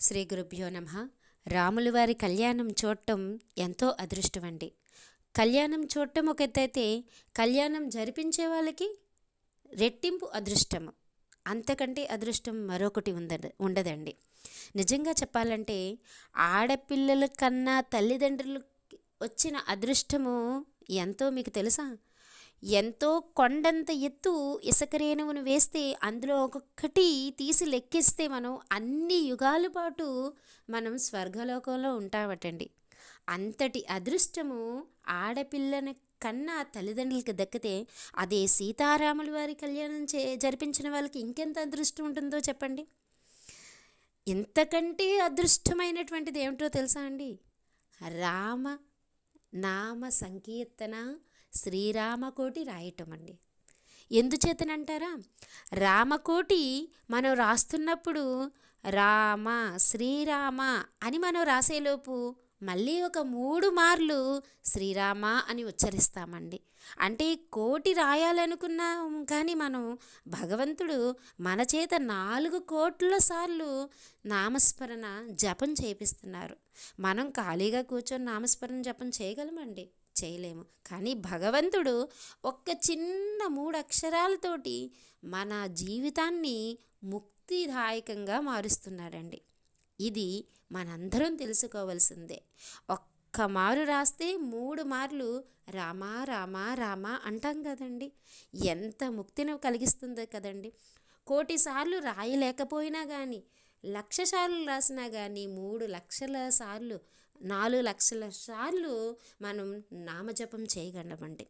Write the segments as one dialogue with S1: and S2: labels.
S1: శ్రీ గురుభ్యో నమ. రాములు వారి కళ్యాణం చూడటం ఎంతో అదృష్టం అండి. కళ్యాణం చూడటం ఒక ఎత్తైతే కళ్యాణం జరిపించే వాళ్ళకి రెట్టింపు అదృష్టము అంతకంటే అదృష్టం మరొకటి ఉండదు ఉండదండి. నిజంగా చెప్పాలంటే ఆడపిల్లల కన్నా తల్లిదండ్రులు వచ్చిన అదృష్టము ఎంతో మీకు తెలుసా? ఎంతో కొండంత ఎత్తు ఇసుక రేణువును వేస్తే అందులో ఒక్కొక్కటి తీసి లెక్కిస్తే మనం అన్ని యుగాల పాటు మనం స్వర్గలోకంలో ఉంటామటండి అంతటి అదృష్టము ఆడపిల్లని కన్నా తల్లిదండ్రులకి దక్కితే అదే సీతారాముల వారి కళ్యాణం చే జరిపించిన వాళ్ళకి ఇంకెంత అదృష్టం ఉంటుందో చెప్పండి. ఇంతకంటే అదృష్టమైనటువంటిది ఏమిటో తెలుసా అండి? రామ నామ సంకీర్తన శ్రీరామకోటి రాయటం అండి ఎందుచేతనంటారా? రామకోటి మనం రాస్తున్నప్పుడు రామ శ్రీరామ అని మనం రాసేలోపు మళ్ళీ ఒక మూడు మార్లు శ్రీరామ అని ఉచ్చరిస్తామండి. అంటే కోటి రాయాలనుకున్నాం కానీ మనం భగవంతుడు మన చేత నాలుగు కోట్ల సార్లు నామస్మరణ జపం చేపిస్తున్నారు. మనం ఖాళీగా కూర్చొని నామస్మరణ జపం చేయగలమండి. చేయలేము. కానీ భగవంతుడు ఒక్క చిన్న మూడు అక్షరాలతోటి మన జీవితాన్ని ముక్తిదాయకంగా మారుస్తున్నాడండి. ఇది మనందరం తెలుసుకోవాల్సిందే. ఒక్క మారు రాస్తే మూడు మార్లు రామా రామా రామా అంటాం కదండి. ఎంత ముక్తిని కలిగిస్తుందో కదండి. కోటి సార్లు రాయలేకపోయినా కానీ లక్ష సార్లు రాసినా కానీ మూడు లక్షల సార్లు నాలుగు లక్షల సార్లు మనం నామజపం చేయగలమండి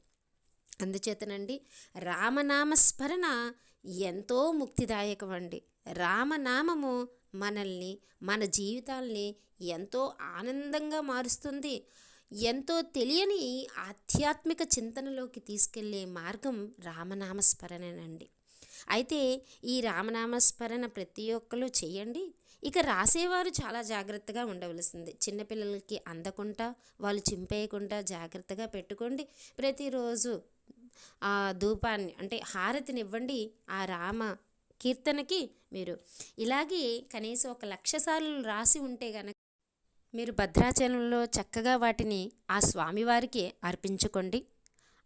S1: అందుచేతనండి రామనామస్మరణ ఎంతో ముక్తిదాయకం అండి. రామనామము మనల్ని మన జీవితాల్ని ఎంతో ఆనందంగా మారుస్తుంది. ఎంతో తెలియని ఆధ్యాత్మిక చింతనలోకి తీసుకెళ్ళే మార్గం రామనామస్మరణనండి. అయితే ఈ రామనామస్మరణ ప్రతి ఒక్కరు చేయండి. ఇక రాసేవారు చాలా జాగ్రత్తగా ఉండవలసింది. చిన్నపిల్లలకి అందకుండా వాళ్ళు చింపేయకుండా జాగ్రత్తగా పెట్టుకోండి. ప్రతిరోజు ఆ ధూపాన్ని అంటే హారతిని ఇవ్వండి ఆ రామ కీర్తనకి మీరు ఇలాగే కనీసం ఒక లక్ష సార్లు రాసి ఉంటే గనక మీరు భద్రాచలంలో చక్కగా వాటిని ఆ స్వామివారికి అర్పించుకోండి.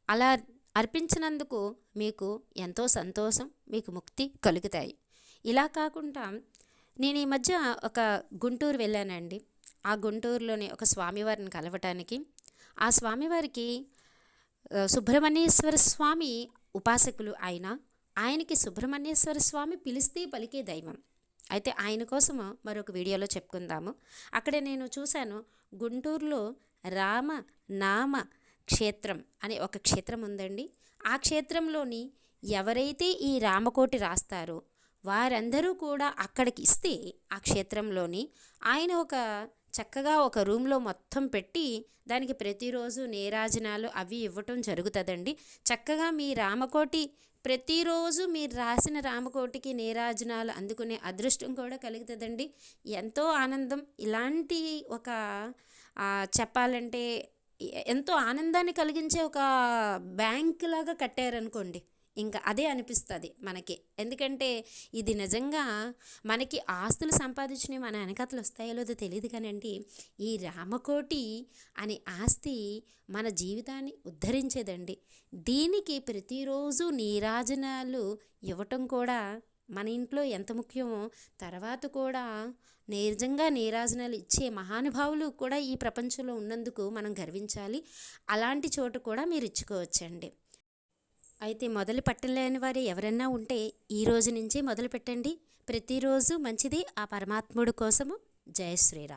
S1: అలా అర్పించినందుకు మీకు ఎంతో సంతోషం. మీకు ముక్తి కలుగుతాయి. ఇలా కాకుండా నేను ఈ మధ్య ఒక గుంటూరు వెళ్ళానండి. ఆ గుంటూరులోని ఒక స్వామివారిని కలవటానికి. ఆ స్వామివారికి సుబ్రహ్మణ్యేశ్వర స్వామి ఉపాసకులు ఆయన ఆయనకి సుబ్రహ్మణ్యేశ్వర స్వామి పిలిస్తే పలికే దైవం. అయితే ఆయన కోసం మరొక వీడియోలో చెప్పుకుందాము. అక్కడ నేను చూశాను గుంటూరులో రామ నామ క్షేత్రం అనే ఒక క్షేత్రం ఉందండి. ఆ క్షేత్రంలోని ఎవరైతే ఈ రామకోటి రాస్తారో వారందరూ కూడా అక్కడికి ఇస్తే ఆ క్షేత్రంలోని ఆయన ఒక చక్కగా ఒక రూమ్లో మొత్తం పెట్టి దానికి ప్రతిరోజు నేరాజనాలు అవి ఇవ్వటం జరుగుతుందండి. చక్కగా మీ రామకోటి ప్రతిరోజు మీరు రాసిన రామకోటికి నేరాజనాలు అందుకునే అదృష్టం కూడా కలుగుతుందండి. ఎంతో ఆనందం. ఇలాంటి ఒక చెప్పాలంటే ఎంతో ఆనందాన్ని కలిగించే ఒక బ్యాంక్ లాగా కట్టారనుకోండి ఇంకా అదే అనిపిస్తుంది మనకి. ఎందుకంటే ఇది నిజంగా మనకి ఆస్తులు సంపాదించినవి మన వెనకతలు వస్తాయో లేదో తెలియదు కానండి ఈ రామకోటి అనే ఆస్తి మన జీవితాన్ని ఉద్ధరించేదండి. దీనికి ప్రతిరోజు నీరాజనాలు ఇవ్వటం కూడా మన ఇంట్లో ఎంత ముఖ్యమో తర్వాత కూడా నిజంగా నీరాజనాలు ఇచ్చే మహానుభావులు కూడా ఈ ప్రపంచంలో ఉన్నందుకు మనం గర్వించాలి. అలాంటి చోటు కూడా మీరు ఇచ్చుకోవచ్చండి. అయితే మొదలు పట్టలేని వారు ఎవరైనా ఉంటే ఈ రోజు నుంచి మొదలు పెట్టండి ప్రతిరోజు మంచిది. ఆ పరమాత్ముడు కోసము జయ శ్రీరామ్.